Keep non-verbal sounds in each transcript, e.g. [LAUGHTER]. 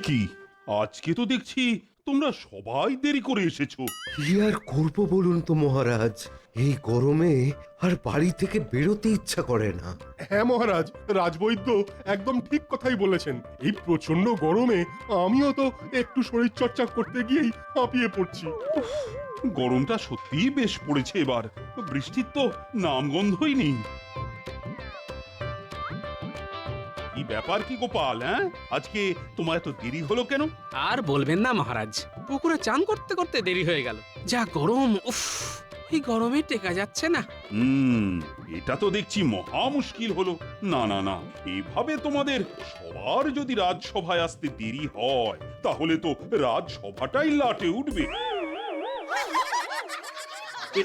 কি? আজকে তো দেখছি তোমরা সবাই দেরি করে এসেছ। কি আর করব বলুন তো মহারাজ? এই গরমে আর বাড়ি থেকে বেরোতে ইচ্ছা করে না। হ্যাঁ মহারাজ রাজবৈদ্য একদম ঠিক কথাই বলেছেন। এই প্রচণ্ড গরমে আমিও তো একটু শরীর চর্চা করতে গিয়েই হাঁপিয়ে পড়ছি। গরমটা সত্যিই বেশ পড়েছে এবার। বৃষ্টির তো নামগন্ধই নেই। ব্যাপার কি গোপাল হ্যাঁ? আজকে তোমার এত দেরি হলো কেন? আর বলবেন না মহারাজ। পুকুরে চান করতে করতে দেরি হয়ে গেল। যা গরম উফ এই গরমে টেকা যাচ্ছে না। হুম এটা তো দেখছি মহা মুশকিল হলো। না না না এভাবে তোমাদের সবার যদি রাজসভায় আসতে দেরি হয় তাহলে তো রাজসভাটাই লাটে উঠবে। কি?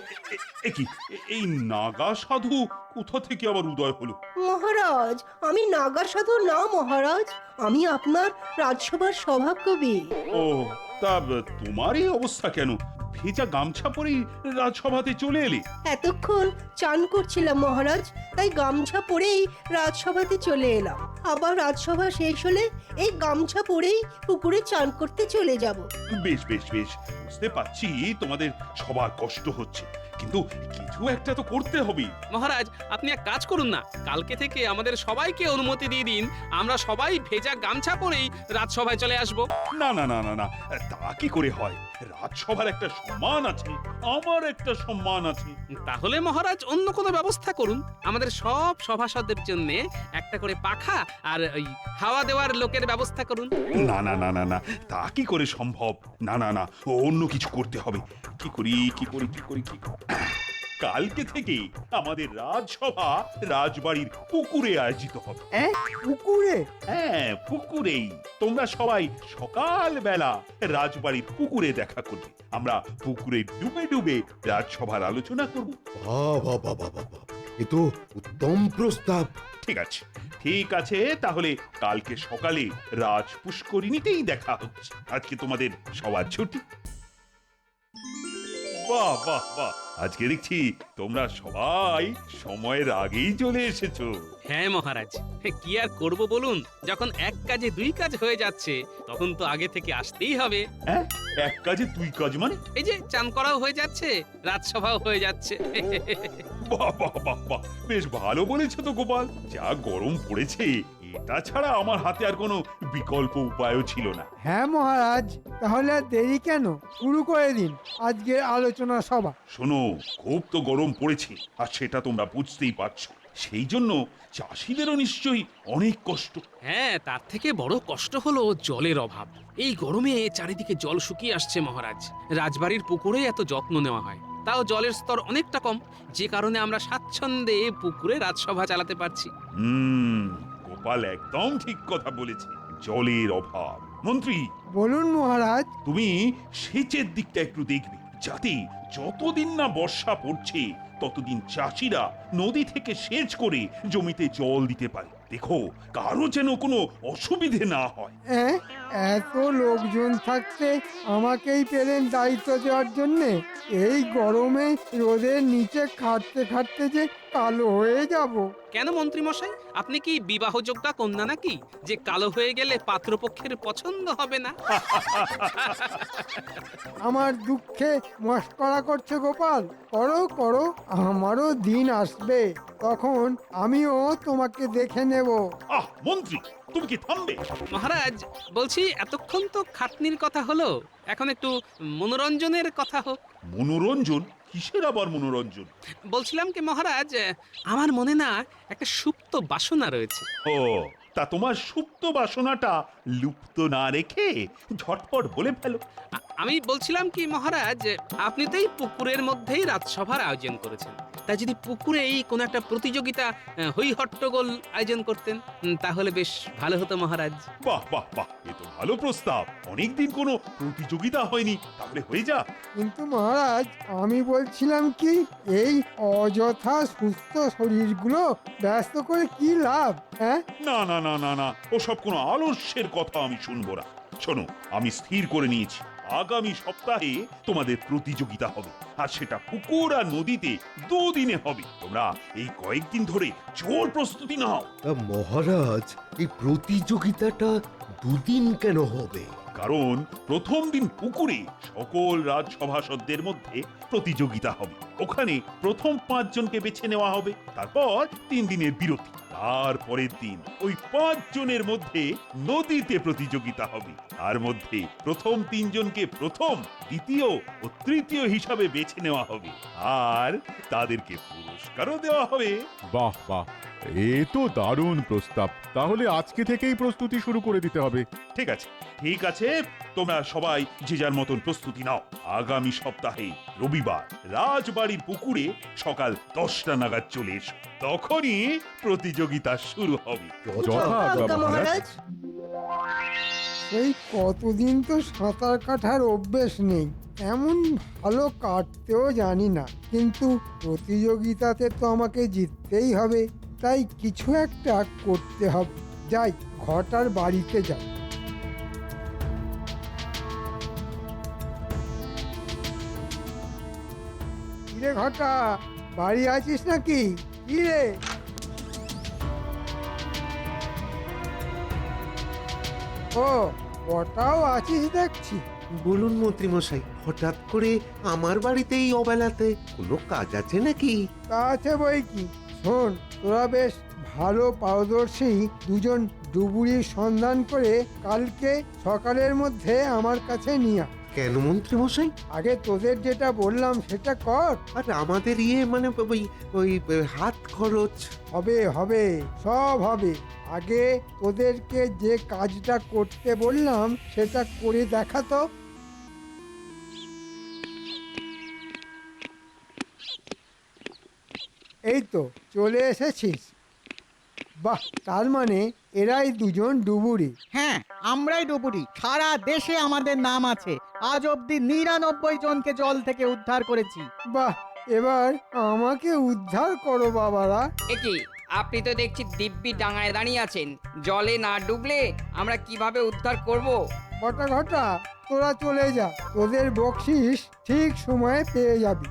এই নাগা সাধু কোথা থেকে আবার উদয় হলো? মহারাজ আমি নাগা সাধু না মহারাজ। আমি আপনার রাজসভার সভাকবি। ও তা তোমার এই অবস্থা কেন? ভেজা গামছা পরেই রাজসভাতে চলে এলে। এতক্ষণ চান করছিলাম মহারাজ তাই গামছা পরেই রাজসভাতে চলে এলাম। আবার রাজসভা শেষ হলে এই গামছা পরেই পুকুরে চান করতে চলে যাব। বেশ বেশ বেশ বুঝতে পারছি তোমাদের সবার কষ্ট হচ্ছে কিন্তু কিছু একটা তো করতে হবে। মহারাজ আপনি এক কাজ করুন না। কালকে থেকে আমাদের সবাইকে অনুমতি দিয়ে দিন আমরা সবাই ভেজা গামছা পরেই রাজসভায় চলে আসব। না না না না না তা কি করে হয়? রাজসভার একটা সম্মান আছে আমার একটা সম্মান আছে। তাহলে মহারাজ অন্য কোনো ব্যবস্থা করুন। আমাদের সব সভাসদের জন্য একটা করে পাখা আর ওই হাওয়া দেওয়ার লোকের ব্যবস্থা করুন। না না না না না তা কি করে সম্ভব? না না না অন্য কিছু করতে হবে। কি করি কি করি কি করি কি করি? কালকে থেকে আমাদের রাজসভা রাজবাড়ির পুকুরে আয়োজিত হবে। পুকুরে? হ্যাঁ পুকুরেই। তোমরা সবাই সকাল বেলা রাজবাড়ির পুকুরে দেখা করবে। আমরা পুকুরে ডুবে ডুবে রাজসভার আলোচনা করব। বাবা বাবা বাবা এ তো উত্তম প্রস্তাব। ঠিক আছে। ঠিক আছে তাহলে কালকে সকালে রাজ পুষ্করিণীতেই দেখা হচ্ছে। আজকে তোমাদের সবার ছুটি। বাহ বাহ বাহ। আজকে দেখছি তোমরা সবাই সময়ের আগেই চলে এসেছ। হ্যাঁ মহারাজ কি আর করব বলুন? যখন এক কাজে দুই কাজ হয়ে যাচ্ছে তখন তো আগে থেকে আসতেই হবে। হ্যাঁ এক কাজে দুই কাজ মানে? এই যে চান করাও হয়ে যাচ্ছে রাজসভাও হয়ে যাচ্ছে। বাহ বাহ বাহ বাহ বেশ ভালো বলেছ তো গোপাল যা গরম পড়েছে এটা ছাড়া আমার হাতে আর কোনো বিকল্প উপায়ও ছিল না। হ্যাঁ মহারাজ তাহলে আর দেরি কেন? শুরু করে দিন আজকের আলোচনা সভা। শোনো খুব তো গরম পড়েছে আর সেটা তোমরা বুঝতেই পারছ। সেই জন্য চাষিদেরও নিশ্চয়ই অনেক কষ্ট। হ্যাঁ তার থেকে বড় কষ্ট হলো জলের অভাব। এই গরমে চারিদিকে জল শুকিয়ে আসছে মহারাজ। রাজবাড়ির পুকুরে এত যত্ন নেওয়া হয়। তাও জলের স্তর অনেকটা কম। যে কারণে আমরা স্বাচ্ছন্দ্যে পুকুরে রাজসভা চালাতে পারছি। হুম গোপাল একদম ঠিক কথা বলেছে। জলের অভাব। মন্ত্রী! বলুন মহারাজ। তুমি সেচের দিকটা একটু দেখবে। যাতে যতদিন না বর্ষা পড়ছে ততদিন চাষিরা নদী থেকে সেচ করে জমিতে জল দিতে পারে। দেখো কারও যেন কোনো অসুবিধে না হয়। হ্যাঁ এত লোকজন থাকতে আমাকেই পেলেন দায়িত্ব দেওয়ার জন্যে। এই গরমে রোদের নিচে খাটতে খাটতে যে কালো হয়ে যাব। কেন মন্ত্রী মশাই আপনি কি বিবাহযোগ্যা কন্যা নাকি? যে কালো হয়ে গেলে পাত্রপক্ষের পছন্দ হবে না। আমার দুঃখে মস্করা করছে গোপাল। করো করো আমারও দিন আসবে। তখন আমিও তোমাকে দেখে নেব। আহ মন্ত্রী তুমি কি থামবে? মহারাজ বলছি এতক্ষণ তো খাটনির কথা হলো। এখন একটু মনোরঞ্জনের কথা হোক। মনোরঞ্জন? কিসের আবার মনোরঞ্জন? বলছিলাম কি মহারাজ আমার মনে না একটা সুপ্ত বাসনা রয়েছে। ও তা তোমার সুপ্ত বাসনাটা লুপ্ত না রেখে ঝটপট বলে ফেলো। আ- আমি বলছিলাম কি মহারাজ আপনি তো এই পুকুরের মধ্যেই রাজসভার আয়োজন করেছেন। তাই যদি পুকুরেই কোনো একটা প্রতিযোগিতা আহ, হই হট্টগোল আয়োজন করতেন উম, তাহলে বেশ ভালো হতো মহারাজ। বাহ বাহ বাহ এ তো ভালো প্রস্তাব। অনেকদিন কোনো প্রতিযোগিতা হয়নি তাহলে হয়ে যা কিন্তু মহারাজ আমি বলছিলাম কি এই অযথা সুস্থ শরীরগুলো ব্যস্ত করে কি লাভ হ্যাঁ? না না না না না না। ওসব কোনো আলস্যের কথা আমি শুনব না। শোনো আমি স্থির করে নিয়েছি। আগামী সপ্তাহে তোমাদের প্রতিযোগিতা হবে। আর সেটা পুকুর আর নদীতে দুদিনে হবে। তোমরা এই কয়েকদিন ধরে জোর প্রস্তুতি নাও। তা মহারাজ এই প্রতিযোগিতাটা দুদিন কেন হবে? কারণ প্রথম দিন পুকুরে সকল রাজসভাসদদের মধ্যে প্রতিযোগিতা হবে। ওখানে প্রথম পাঁচজনকে বেছে নেওয়া হবে। তারপর তিন দিনের বিরতি। তারপরের দিন ওই পাঁচ জনের মধ্যে নদীতে প্রতিযোগিতা হবে। তার মধ্যে প্রথম তিনজনকে প্রথম, দ্বিতীয় ও তৃতীয় হিসাবে বেছে নেওয়া হবে। আর তাদেরকে পুরস্কারও দেওয়া হবে। বাহ বাহ। এ তো দারুণ প্রস্তাব। তাহলে আজকে থেকেই প্রস্তুতি শুরু করে দিতে হবে। ঠিক আছে ঠিক আছে তোমরা সবাই যে যার মতন প্রস্তুতি নাও। আগামী সপ্তাহে রবিবার রাজবাড়ির পুকুরে সকাল দশটা নাগাদ চলে এসো। তখনই প্রতিযোগিতা শুরু হবে। মহারাজ। সেই কতদিন তো সাঁতার কাটার অভ্যেস নেই। এমন ভালো কাটতেও জানি না। কিন্তু প্রতিযোগিতাতে তো আমাকে জিততেই হবে। তাই কিছু একটা করতে হবে। যাই ঘটার বাড়িতে যাই। কিরে ঘটা বাড়ি আছিস নাকি? কিরে? ও ওটাও আছিস দেখছি। বলুন মন্ত্রীমশাই হঠাৎ করে আমার বাড়িতে এই অবেলাতে কোনো কাজ আছে নাকি? তা আছে বই কি? শোন তোরা বেশ ভালো পারদর্শী দুজন ডুবুরির সন্ধান করে কালকে সকালের মধ্যে আমার কাছে নিয়ে আয়। কেন মন্ত্রীমশাই আগে তোদের যেটা বললাম সেটা কর। আর আমাদের ইয়ে মানে ওই ওই হাত খরচ। হবে হবে সব হবে। আগে তোদেরকে যে কাজটা করতে বললাম সেটা করে দেখা তো। এই তো চলে এসেছিস। বাহ তার মানে এরাই দুজন ডুবুরি। হ্যাঁ আমরাই ডুবুরি। সারা দেশে আমাদের নাম আছে। আজ অবধি নিরানব্বই জনকে জল থেকে উদ্ধার করেছি। বাহ এবার আমাকে উদ্ধার করো বাবারা। একি আপনি তো দেখছি দিব্যি ডাঙায় দাঁড়িয়ে আছেন। জলে না ডুবলে আমরা কীভাবে উদ্ধার করব? ঘটা ঘটা তোরা চলে যা। তোদের বকশিস ঠিক সময়ে পেয়ে যাবি।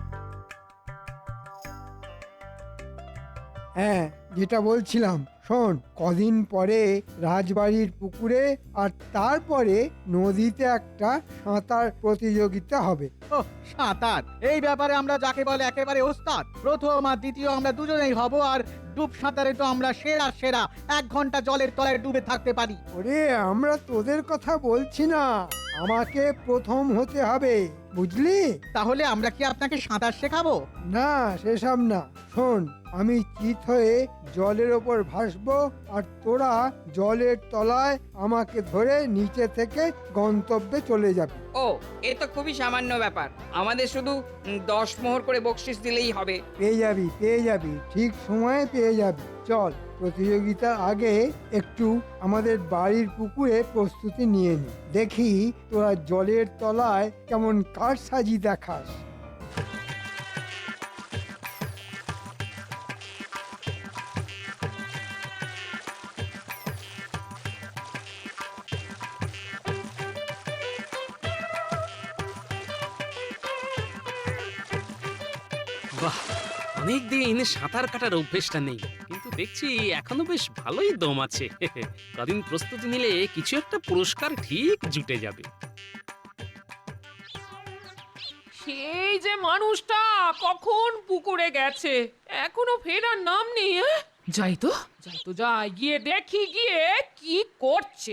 হ্যাঁ যেটা বলছিলাম শোন কদিন পরে রাজবাড়ির পুকুরে আর তারপরে নদীতে একটা সাঁতার প্রতিযোগিতা হবে। ও সাঁতার। এই ব্যাপারে আমরা যাকে বলে একেবারে ওস্তাদ প্রথম আর দ্বিতীয় আমরা দুজনেই হব আর ডুব সাঁতারে তো আমরা সেরা সেরা এক ঘণ্টা জলের তলায় ডুবে থাকতে পারি। ওরে আমরা তোদের কথা বলছি না আমাকে প্রথম হতে হবে বুঝলি? তাহলে আমরা কি আপনাকে সাঁতার শেখাবো? না সেসব না। শোন আমি চিত হয়ে জলের ওপর ভাসবো আর তোরা জলের তলায় আমাকে ধরে নিচে থেকে গন্তব্যে চলে যাবে। ও এ তো খুবই সামান্য ব্যাপার। আমাদের শুধু উম, দশ মোহর করে বকশিস দিলেই হবে। পেয়ে যাবি পেয়ে যাবি ঠিক সময়ে পেয়ে যাবি। চল প্রতিযোগিতার আগে একটু আমাদের বাড়ির পুকুরে প্রস্তুতি নিয়ে নি। দেখি তোরা জলের তলায় কেমন কাঠ সাজি দেখাস। অনেকদিন সাঁতার কাটার অভ্যেসটা নেই। কিন্তু দেখছি এখনও বেশ ভালোই দম আছে। [LAUGHS] কদিন প্রস্তুতি নিলে কিছু একটা পুরস্কার ঠিক জুটে যাবে। সেই যে মানুষটা কখন পুকুরে গেছে? এখনও ফেরার নাম নেই হ্যাঁ? যাই তো। যাই তো যাই গিয়ে দেখি গিয়ে কি করছে।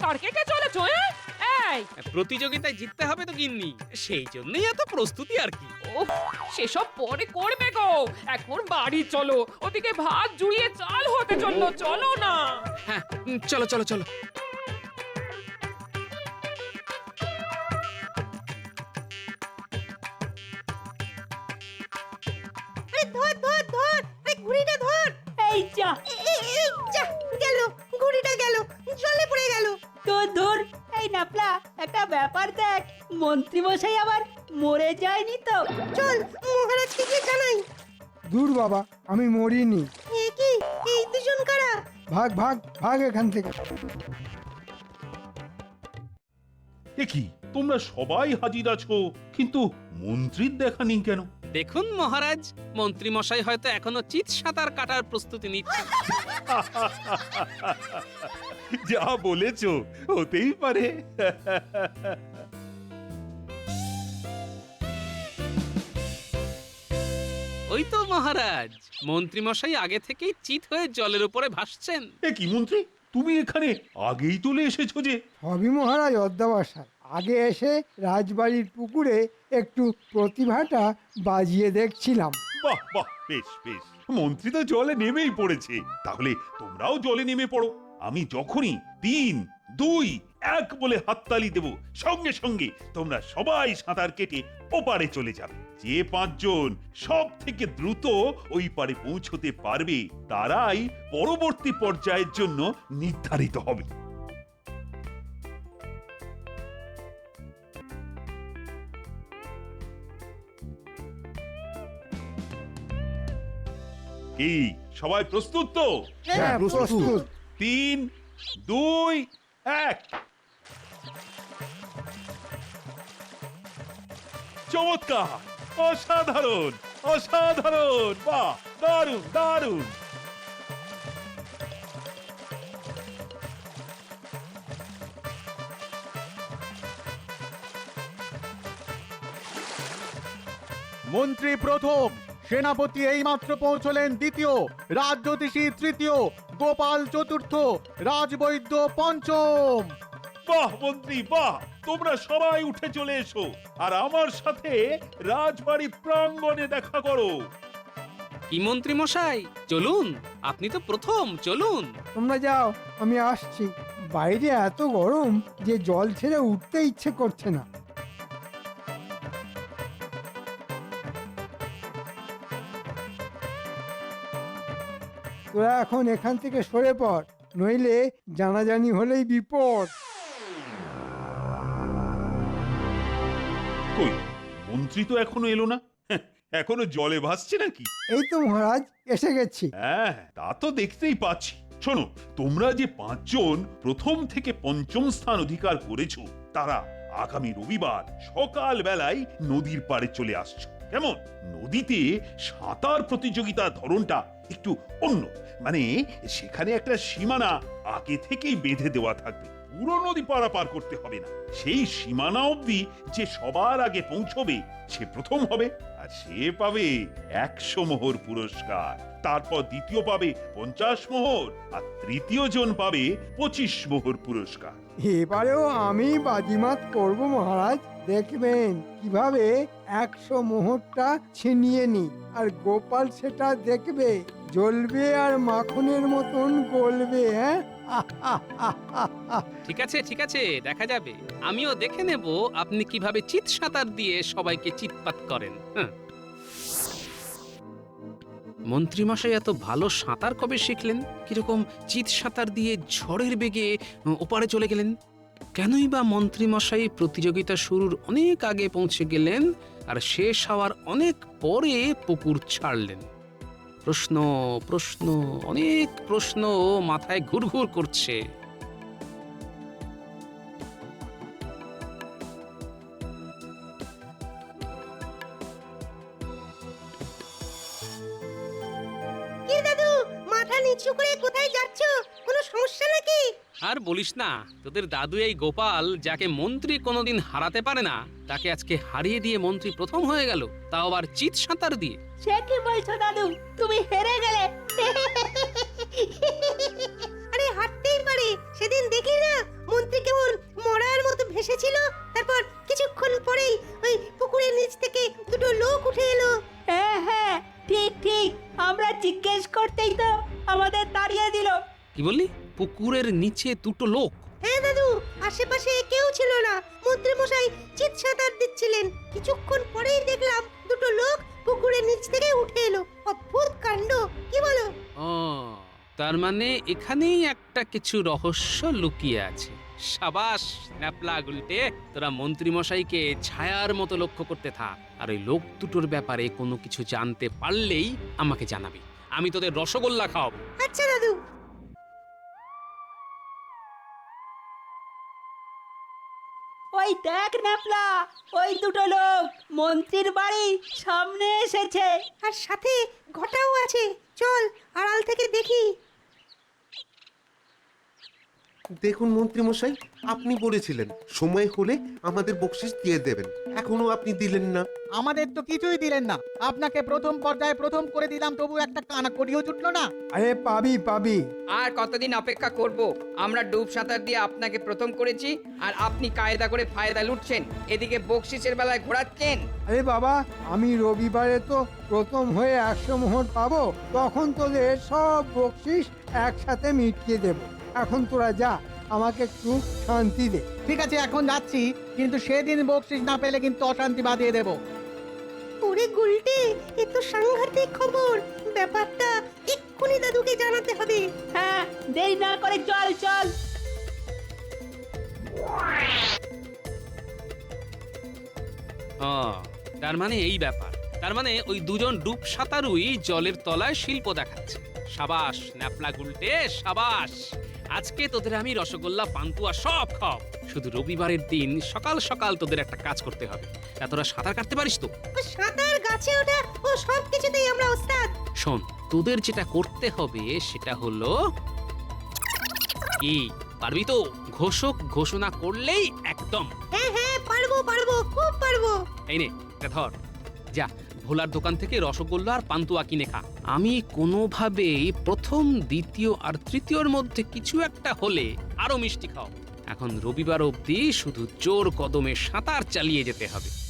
সাঁতার কেটে চলেছো এই। প্রতিযোগিতায় জিততে হবে তো গিন্নি। সেই জন্যই এত প্রস্তুতি আর কি। ওহ, সেসব পরে করবে গো। এখন বাড়ি চলো। ওদিকে ভাত জুড়িয়ে চাল হতে চলল চলো না। হ্যাঁ চলো চলো চলো। বাবা আমি মরিনি। এ কি? এই দুজন কারা ভাগ ভাগ ভাগ এখান থেকে। এ কি? তোমরা সবাই হাজির আছো কিন্তু মন্ত্রীর দেখা নেই কেন? দেখুন মহারাজ মন্ত্রী মশাই হয়তো এখনও চিত সাঁতার কাটার প্রস্তুতি নিচ্ছে যা বলেছ হতেই পারে। ওই তো মহারাজ। মন্ত্রী মশাই আগে থেকেই চিত হয়ে জলের উপরে ভাসছেন। এ কি মন্ত্রী? তুমি এখানে আগেই চলে এসেছ যে। সবই মহারাজ অধ্যাবসায়। আগে এসে রাজবাড়ির পুকুরে একটু প্রতিভাটা বাজিয়ে দেখছিলাম। বাহ বাহ বেশ বেশ। মন্ত্রী তো জলে নেমেই পড়েছে। তাহলে তোমরাও জলে নেমে পড়ো। আমি যখনই তিন দুই এক বলে হাততালি দেব সঙ্গে সঙ্গে তোমরা সবাই সাঁতার কেটে ওপারে চলে যাবে। যে পাঁচজন সব থেকে দ্রুত ওই পারে পৌঁছতে পারবে তারাই পরবর্তী পর্যায়ের জন্য নির্ধারিত হবে। কি সবাই প্রস্তুত তো? হ্যাঁ তিন দুই এক। চমৎকার! অসাধারণ অসাধারণ বাহ দারুণ দারুণ। মন্ত্রী প্রথম সেনাপতি এইমাত্র পৌঁছলেন দ্বিতীয় রাজ্যোতিষী তৃতীয় গোপাল চতুর্থ রাজবৈদ্য পঞ্চম। বাহ মন্ত্রী বাহ তোমরা সবাই উঠে চলে এসো আর আমার সাথে রাজবাড়ি প্রাঙ্গণে দেখা করো। কি মন্ত্রী মশাই? চলুন আপনি তো প্রথম চলুন। তোমরা যাও আমি আসছি। বাইরে এত গরম যে জল ছেড়ে উঠতে ইচ্ছে করছে না। তোরা এখন এখান থেকে সরে পড় নইলে জানাজানি হলেই বিপদ। মন্ত্রী তো এখনও এলো না। [LAUGHS] এখনও জলে ভাসছে নাকি? এই তো মহারাজ এসে গেছি। হ্যাঁ তা তো দেখতেই পাচ্ছি। শোনো তোমরা যে পাঁচজন প্রথম থেকে পঞ্চম স্থান অধিকার করেছ তারা আগামী রবিবার সকাল বেলায় নদীর পাড়ে চলে আসছো। কেমন? নদীতে সাঁতার প্রতিযোগিতার ধরনটা একটু অন্য। মানে সেখানে একটা সীমানা আগে থেকেই বেঁধে দেওয়া থাকবে। পুরো নদী পারাপার করতে হবে না। সেই সীমানা অবধি যে সবার আগে পৌঁছবে, সে প্রথম হবে, আর সে পাবে একশো মোহর পুরস্কার। তারপর দ্বিতীয় পাবে পঞ্চাশ মোহর, আর তৃতীয় জন পাবে পঁচিশ মোহর পুরস্কার। এবারেও আমি বাজিমাত করব, মহারাজ। দেখবেন কীভাবে একশো মোহরটা ছিনিয়ে নি আর গোপাল সেটা দেখবে, জ্বলবে আর মাখনের মতন গলবে হ্যাঁ? ঠিক আছে ঠিক আছে, দেখা যাবে। আমিও দেখে নেব আপনি কীভাবে চিত সাঁতার দিয়ে সবাইকে চিৎপাত করেন হ্যাঁ। মন্ত্রী মশাই এত ভালো সাঁতার কবে শিখলেন? কীরকম চিত সাঁতার দিয়ে ঝড়ের বেগে ওপারে চলে গেলেন? কেনই বা মন্ত্রী মশাই প্রতিযোগিতা শুরুর অনেক আগে পৌঁছে গেলেন, আর শেষ হওয়ার অনেক পরে পুকুর ছাড়লেন। প্রশ্ন প্রশ্ন অনেক প্রশ্ন মাথায় ঘুরঘুর করছে। নিচু করে কোথায় যাচ্ছ? কোনো সমস্যা নাকি? আর বলিস না তোদের দাদু এই গোপাল যাকে মন্ত্রী কোনোদিন হারাতে পারে না তাকে আজকে হারিয়ে দিয়ে মন্ত্রী প্রথম হয়ে গেল তাও আবার চিত সাঁতার দিয়ে। সে কি বলছো দাদু? তুমি হেরে গেলে। আরে হাঁটতেই পারে সেদিন দেখলি না মন্ত্রী কেমন মরার মতো ভেসেছিল? তারপর কিছুক্ষণ পরেই ওই পুকুরের নিচ থেকে দুটো লোক উঠে এলো। হ্যাঁ হ্যাঁ ঠিক ঠিক আমরা জিজ্ঞেস করতেই তো আমাদের তাড়িয়ে দিল। কি বললি? পুকুরের নিচে দুটো লোক। হ্যাঁ দাদু আশেপাশে কেউ ছিল না। মন্ত্রী মশাই চিৎ সাঁতার দিচ্ছিলেন। কিছুক্ষণ পরেই দেখলাম দুটো লোক পুকুরের নিচ থেকে উঠে এলো। অদ্ভুত কাণ্ড কি বলো? ও তার মানে এখানেই একটা কিছু রহস্য লুকিয়ে আছে। সাবাস ন্যাপলা গুলটে তোরা মন্ত্রী মশাইকে ছায়ার মতো লক্ষ্য করতে থাক। আর ওই লোক দুটোর ব্যাপারে কোনো কিছু জানতে পারলেই আমাকে জানাবি। আমি তোদের রসগোল্লা খাওয়াবো। আচ্ছা দাদু। ওই দেখ ন্যাপলা ওই দুটো লোক মন্ত্রীর বাড়ি সামনে এসেছে। আর সাথে ঘটাও আছে। চল আড়াল থেকে দেখি। দেখুন মন্ত্রী মশাই আপনি বলেছিলেন সময় হলে আমাদের বকশিস দিয়ে দেবেন। এখনও আপনি দিলেন না। আমাদের তো কিছুই দিলেন না। আপনাকে প্রথম পর্যায়ে প্রথম করে দিলাম তবু একটা কানা করিও জুটলো না। আরে পাবি পাবি। আর কতদিন অপেক্ষা করব? আমরা ডুব সাঁতার দিয়ে আপনাকে প্রথম করেছি আর আপনি কায়দা করে ফায়দা লুটছেন। এদিকে বকশিসের বেলায় ঘোরাচ্ছেন। আরে বাবা আমি রবিবারে তো প্রথম হয়ে একশো মোহর পাবো তখন তোদের সব বকশিস একসাথে মিটিয়ে দেব। এখন তোরা যা আমাকে একটু শান্তি দে। ঠিক আছে এখন যাচ্ছি কিন্তু সেদিন বকশিস না পেলে কিন্তু অশান্তি বাঁধিয়ে দেবো। ওরে গুলটে এ তো সাংঘাতিক খবর। ব্যাপারটা এক্ষুনি দাদুকে জানাতে হবে। হ্যাঁ দেরি না করে চল চল। ও তার মানে এই ব্যাপার। তার মানে ওই দুজন ডুব সাঁতারুই জলের তলায় শিল্প দেখাচ্ছে। সাবাস ন্যাপলা গুলটে সাবাস। আজকে তোদের আমি রসগোল্লা পান্তুয়া সব খাও শুধু রবিবারের দিন সকাল সকাল তোদের একটা কাজ করতে হবে। তা তোরা সাঁতার কাটতে পারিস তো? সাঁতার গাছে ওঠা ও সব কিছুতেই আমরা ওস্তাদ। শোন তোদের যেটা করতে হবে সেটা হলো কি? পারবি তো? ঘোষক ঘোষণা করলেই একদম। হ্যাঁ হ্যাঁ পারব পারব খুব পারব। এই নে এটা ধর। যা ভোলার দোকান থেকে রসগোল্লা আর পান্তুয়া কিনে খা। আমি কোনোভাবেই প্রথম, দ্বিতীয় আর তৃতীয়র মধ্যে কিছু একটা হলে আরও মিষ্টি খাও। এখন রবিবার অবধি শুধু জোর কদমে সাঁতার চালিয়ে যেতে হবে।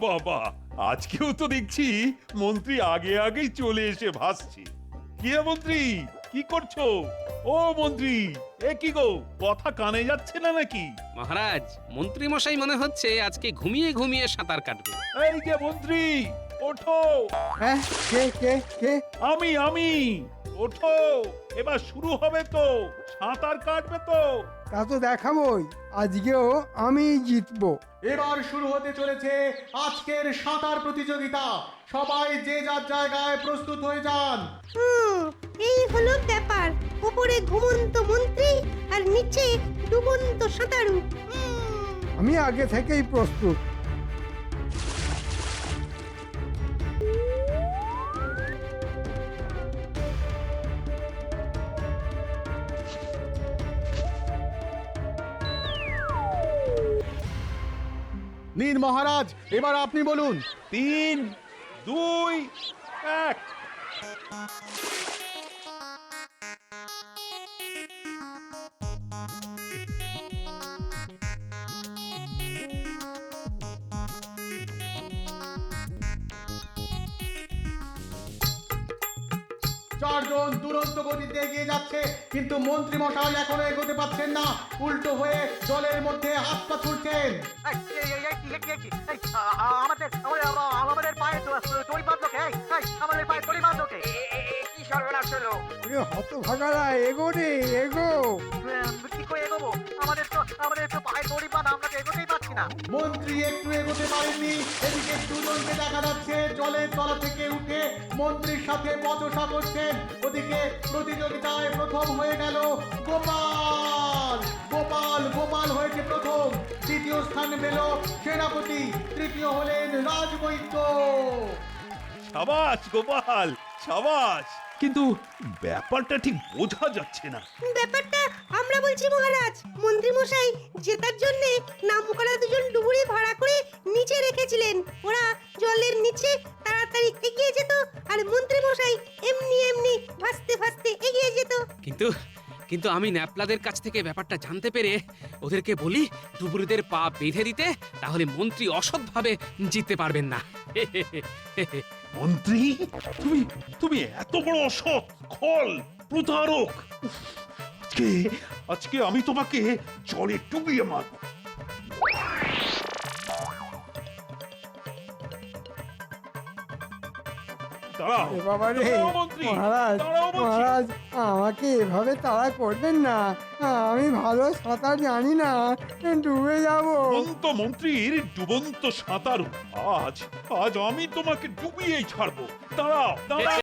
বাবা আজকেও তো দেখছি মন্ত্রী আগে আগেই চলে এসে ভাসছে। কি মন্ত্রী? কি করছ? ও মন্ত্রী এ কি গো কথা কানে যাচ্ছে না নাকি? মহারাজ মন্ত্রী মশাই মনে হচ্ছে আজকে ঘুমিয়ে ঘুমিয়ে সাঁতার কাটবে। এই যে মন্ত্রী ওঠো। হ্যাঁ কে কে কে? আমি আমি ওঠো। এবার শুরু হবে তো সাঁতার কাটবে তো। তা তো দেখাবই। আজকেও আমি জিতবো। এবার শুরু হতে চলেছে আজকের সাঁতার প্রতিযোগিতা। সবাই যে যার জায়গায় প্রস্তুত হয়ে যান। হুম, এই হলো ব্যাপার। উপরে ঘুমন্ত মন্ত্রী আর নিচে ডুবন্ত সাঁতারু। হুম, আমি আগে থেকেই প্রস্তুত। মহারাজ এবার আপনি বলুন। তিন দুই এক। চারজন দুরন্ত গতিতে এগিয়ে যাচ্ছে কিন্তু মন্ত্রী মশাই এখনও এগোতে পারছেন না। উল্টো হয়ে জলের মধ্যে হাত পা ছুটছেন আমাদের আমাদের পায়ে দড়ি বাঁধলোকে আমাদের পায়ে দড়ি বাঁধলোকে কি? সর্বনাশ হলো? হতভাগারা এগো রে এগো। কি করে এগোবো? আমাদের তো আমাদের তো পায়ে দড়ি বাঁধা আমরা তো এগোতেই পারছি না। মন্ত্রী একটু এগোতে পারেননি এদিকে দুজনকে দেখা যাচ্ছে জলের তলা থেকে উঠে মন্ত্রীর সাথে বচসা করছেন। ওদিকে প্রতিযোগিতায় প্রথম হয়ে গেল গোপাল। গোপাল গোপাল হয়েছে প্রথম। দ্বিতীয় স্থান পেল সেনাপতি তৃতীয় হলেন রাজবৈদ্য। সাবাস গোপাল সাবাস। কিন্তু ব্যাপারটা ঠিক বোঝা যাচ্ছে না। ব্যাপারটা আমরা বলছি মহারাজ মন্ত্রী মশাই জেতার জন্য নাম করা দুজন ডুবুরি ভাড়া করে নিচে রেখেছিলেন। ওরা জলের নিচে তাড়াতাড়ি এগিয়ে যেত আর মন্ত্রী মশাই এমনি এমনি ভাসতে ভাসতে এগিয়ে যেত। কিন্তু কিন্তু আমি ন্যাপলাদের কাছ থেকে ব্যাপারটা জানতে পেরে ওদেরকে বলি, ডুবুরিদের পা বেঁধে দিতে তাহলে মন্ত্রী অসৎভাবে জিততে পারবেন না। মন্ত্রী? তুমি তুমি এত বড় অসৎ, খল, প্রতারক। আজকে আজকে আমি তোমাকে জলে ডুবিয়ে মারব। দাঁড়াও এ বাবা রে দাঁড়াও, মন্ত্রী, মহারাজ দাঁড়াও বলছি। মহারাজ আমাকে এভাবে তারা করবেন না। আমি ভালো সাঁতার জানি না। ডুবে যাব। ডুবন্ত মন্ত্রীর ডুবন্ত সাঁতারু আজ আজ আমি তোমাকে ডুবিয়েই ছাড়বো। দাঁড়াও দাঁড়াও।